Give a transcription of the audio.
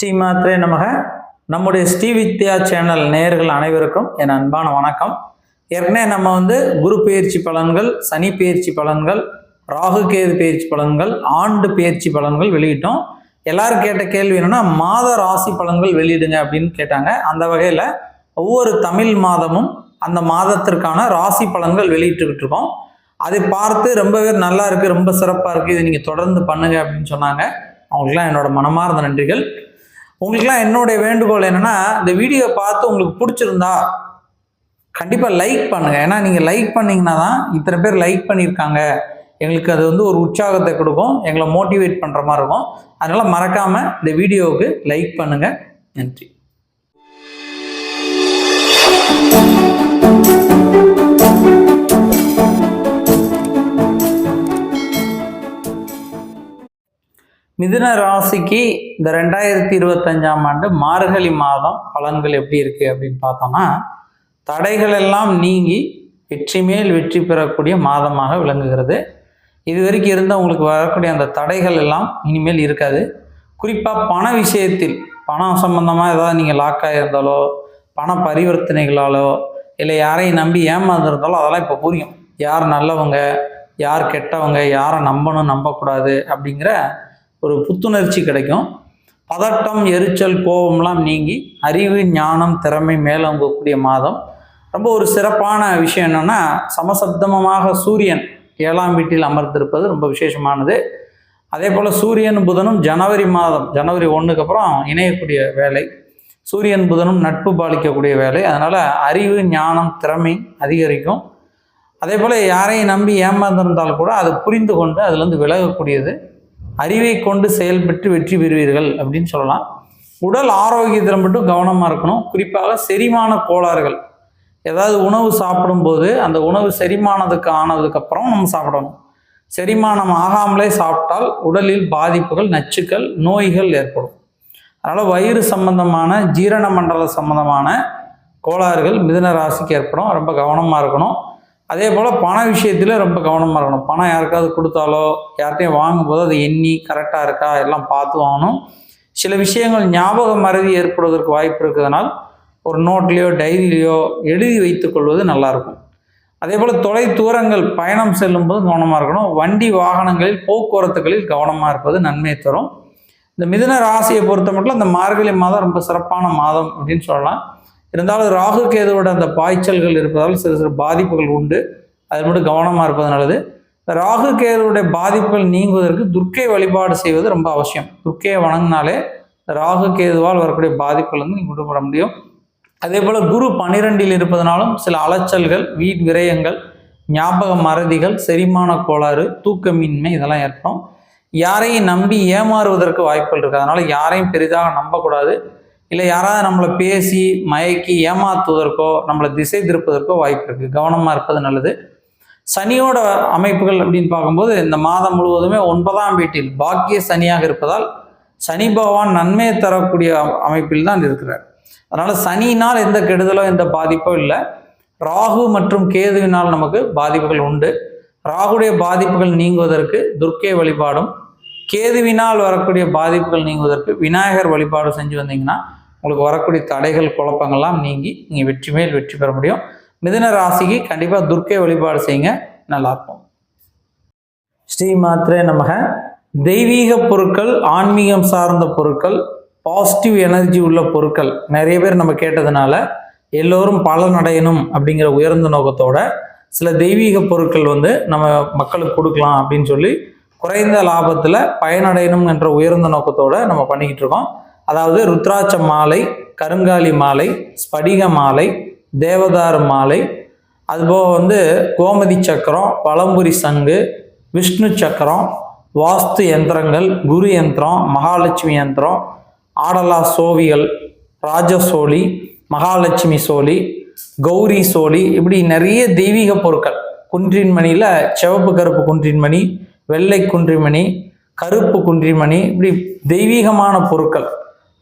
ஸ்ரீமாத்ரே நமக. நம்முடைய ஸ்ரீ வித்யா சேனல் நேயர்கள் அனைவருக்கும் என் அன்பான வணக்கம். ஏற்கனவே நம்ம வந்து குரு பயிற்சி பலன்கள் சனி பெயர்ச்சி பலன்கள் ராகு கேது பயிற்சி பலன்கள் ஆண்டு பயிற்சி பலன்கள் வெளியிட்டோம். எல்லாரும் கேட்ட கேள்வி என்னன்னா மாத ராசி பலன்கள் வெளியிடுங்க அப்படின்னு கேட்டாங்க. அந்த வகையில் ஒவ்வொரு தமிழ் மாதமும் அந்த மாதத்திற்கான ராசி பலன்கள் வெளியிட்டுக்கிட்டு இருக்கோம். அதை பார்த்து ரொம்ப பேர் நல்லா இருக்கு ரொம்ப சிறப்பாக இருக்கு. இதை நீங்கள் தொடர்ந்து பண்ணுங்க அப்படின்னு சொன்னாங்க. அவங்களுக்குலாம் என்னோட மனமார்ந்த நன்றிகள். உங்களுக்குலாம் என்னுடைய வேண்டுகோள் என்னன்னா இந்த வீடியோ பார்த்து உங்களுக்கு பிடிச்சிருந்தா கண்டிப்பாக லைக் பண்ணுங்க. ஏன்னா நீங்கள் லைக் பண்ணிங்கன்னா தான் இத்தனை பேர் லைக் பண்ணியிருக்காங்க. எங்களுக்கு அது வந்து ஒரு உற்சாகத்தை கொடுக்கும். எங்களை மோட்டிவேட் பண்ணுற மாதிரி இருக்கும். அதனால் மறக்காமல் இந்த வீடியோவுக்கு லைக் பண்ணுங்கள் நன்றி. மிதுன ராசிக்கு இந்த ரெண்டாயிரத்தி இருபத்தஞ்சாம் ஆண்டு மார்கழி மாதம் பலன்கள் எப்படி இருக்கு அப்படின்னு பார்த்தோம்னா தடைகள் எல்லாம் நீங்கி வெற்றி மேல் வெற்றி பெறக்கூடிய மாதமாக விளங்குகிறது. இது வரைக்கும் இருந்தால் உங்களுக்கு வரக்கூடிய அந்த தடைகள் எல்லாம் இனிமேல் இருக்காது. குறிப்பாக பண விஷயத்தில் பணம் சம்பந்தமாக ஏதாவது நீங்கள் லாக் ஆகியிருந்தாலோ பண பரிவர்த்தனைகளாலோ இல்லை யாரையும் நம்பி ஏமாந்துருந்தாலோ அதெல்லாம் இப்போ புரியும். யார் நல்லவங்க யார் கெட்டவங்க யாரை நம்பணும் நம்பக்கூடாது அப்படிங்கிற ஒரு புத்துணர்ச்சி கிடைக்கும். பதட்டம் எரிச்சல் கோபம்லாம் நீங்கி அறிவு ஞானம் திறமை மேலோங்கக்கூடிய மாதம். ரொம்ப ஒரு சிறப்பான விஷயம் என்னென்னா சமசப்தமமாக சூரியன் ஏழாம் வீட்டில் அமர்ந்திருப்பது ரொம்ப விசேஷமானது. அதே போல் சூரியன் புதனும் ஜனவரி மாதம் ஜனவரி ஒன்றுக்கு அப்புறம் இணையக்கூடிய வேலை. சூரியன் புதனும் நட்பு பாலிக்கக்கூடிய வேலை. அதனால் அறிவு ஞானம் திறமை அதிகரிக்கும். அதே போல் யாரையும் நம்பி ஏமாந்திருந்தால் கூட அதை புரிந்து கொண்டு அதுலேருந்து விலகக்கூடியது. அறிவை கொண்டு செயல்பட்டு வெற்றி பெறுவீர்கள் அப்படின்னு சொல்லலாம். உடல் ஆரோக்கியத்தில் மட்டும் கவனமாக இருக்கணும். குறிப்பாக செரிமான கோளாறுகள். ஏதாவது உணவு சாப்பிடும்போது அந்த உணவு செரிமானதுக்கு ஆனதுக்கப்புறம் நம்ம சாப்பிடணும். செரிமானம் ஆகாமலே சாப்பிட்டால் உடலில் பாதிப்புகள் நச்சுக்கள் நோய்கள் ஏற்படும். அதனால் வயிறு சம்பந்தமான ஜீரண மண்டல சம்பந்தமான கோளாறுகள் மிதன ராசிக்கு ஏற்படும். ரொம்ப கவனமாக இருக்கணும். அதே போல் பண விஷயத்தில் ரொம்ப கவனமாக இருக்கணும். பணம் யாருக்காவது கொடுத்தாலோ யார்கிட்டையும் வாங்கும்போது அது எண்ணி கரெக்டாக இருக்கா? எல்லாம் பார்த்து வாங்கணும். சில விஷயங்கள் ஞாபக மறதி ஏற்படுவதற்கு வாய்ப்பு இருக்கிறதுனால் ஒரு நோட்லேயோ டைரியிலையோ எழுதி வைத்துக்கொள்வது நல்லாயிருக்கும். அதே போல் தொலை தூரங்கள் பயணம் செல்லும்போது கவனமாக இருக்கணும். வண்டி வாகனங்களில் போக்குவரத்துகளில் கவனமாக இருப்பது நன்மை தரும். இந்த மிதுன ராசியை பொறுத்த மட்டும் இந்த மார்கழி மாதம் ரொம்ப சிறப்பான மாதம் அப்படின்னு சொல்லலாம். இருந்தாலும் ராகு கேதுவோட அந்த பாய்ச்சல்கள் இருப்பதால் சிறு சிறு பாதிப்புகள் உண்டு. அது மட்டும் கவனமாக இருப்பது நல்லது. ராகு கேதுவுடைய பாதிப்புகள் நீங்குவதற்கு துர்க்கை வழிபாடு செய்வது ரொம்ப அவசியம். துர்க்கையை வணங்கினாலே ராகு கேதுவால் வரக்கூடிய பாதிப்புகள் வந்து நீங்கள் விடுபட முடியும். அதே போல் குரு பனிரெண்டில் இருப்பதனாலும் சில அலைச்சல்கள் வீட் விரயங்கள் ஞாபக மறதிகள் செரிமான கோளாறு தூக்கமின்மை இதெல்லாம் ஏற்படும். யாரையும் நம்பி ஏமாறுவதற்கு வாய்ப்புகள் இருக்குது அதனால் யாரையும் பெரிதாக நம்பக்கூடாது. இல்லை யாராவது நம்மளை பேசி மயக்கி ஏமாத்துவதற்கோ நம்மளை திசை திருப்பதற்கோ வாய்ப்பு இருக்குது கவனமாக இருப்பது நல்லது. சனியோட அமைப்புகள் அப்படின்னு பார்க்கும்போது இந்த மாதம் முழுவதுமே ஒன்பதாம் வீட்டில் பாக்கிய சனியாக இருப்பதால் சனி பகவான் நன்மையை தரக்கூடிய அமைப்பில் தான் இருக்கிறார். அதனால் சனியினால் எந்த கெடுதலோ எந்த பாதிப்போ இல்லை. ராகு மற்றும் கேதுவினால் நமக்கு பாதிப்புகள் உண்டு. ராகுடைய பாதிப்புகள் நீங்குவதற்கு துர்க்கை வழிபாடும் கேதுவினால் வரக்கூடிய பாதிப்புகள் நீங்குவதற்கு விநாயகர் வழிபாடு செஞ்சு வந்தீங்கன்னா உங்களுக்கு வரக்கூடிய தடைகள் குழப்பங்கள்லாம் நீங்கி நீங்கள் வெற்றி மேல் வெற்றி பெற முடியும். மிதன ராசிக்கு கண்டிப்பாக துர்க்கை வழிபாடு செய்யுங்க. நல்லாயிருக்கும் ஸ்ரீ மாத்திரே நமக. தெய்வீக பொருட்கள் ஆன்மீகம் சார்ந்த பொருட்கள் பாசிட்டிவ் எனர்ஜி உள்ள பொருட்கள். நிறைய பேர் நம்ம கேட்டதுனால எல்லோரும் பலன் அடையணும் அப்படிங்கிற உயர்ந்த நோக்கத்தோட சில தெய்வீக பொருட்கள் வந்து நம்ம மக்களுக்கு கொடுக்கலாம் அப்படின்னு சொல்லி குறைந்த லாபத்தில் பயனடையணும் என்ற உயர்ந்த நோக்கத்தோடு நம்ம பண்ணிக்கிட்டு இருக்கோம். அதாவது ருத்ராட்ச மாலை கருங்காலி மாலை ஸ்படிக மாலை தேவதார் மாலை அதுபோக வந்து கோமதி சக்கரம் பழம்புரி சங்கு விஷ்ணு சக்கரம் வாஸ்து யந்திரங்கள் குரு யந்திரம் மகாலட்சுமி யந்திரம் ஆடலா சோவிகள் ராஜசோழி மகாலட்சுமி சோழி கௌரி சோழி இப்படி நிறைய தெய்வீக பொருட்கள். குன்றின் மணியில் சிவப்பு கருப்பு குன்றின் மணி வெள்ளை குன்றிமணி கருப்பு குன்றிமணி இப்படி தெய்வீகமான பொருட்கள்.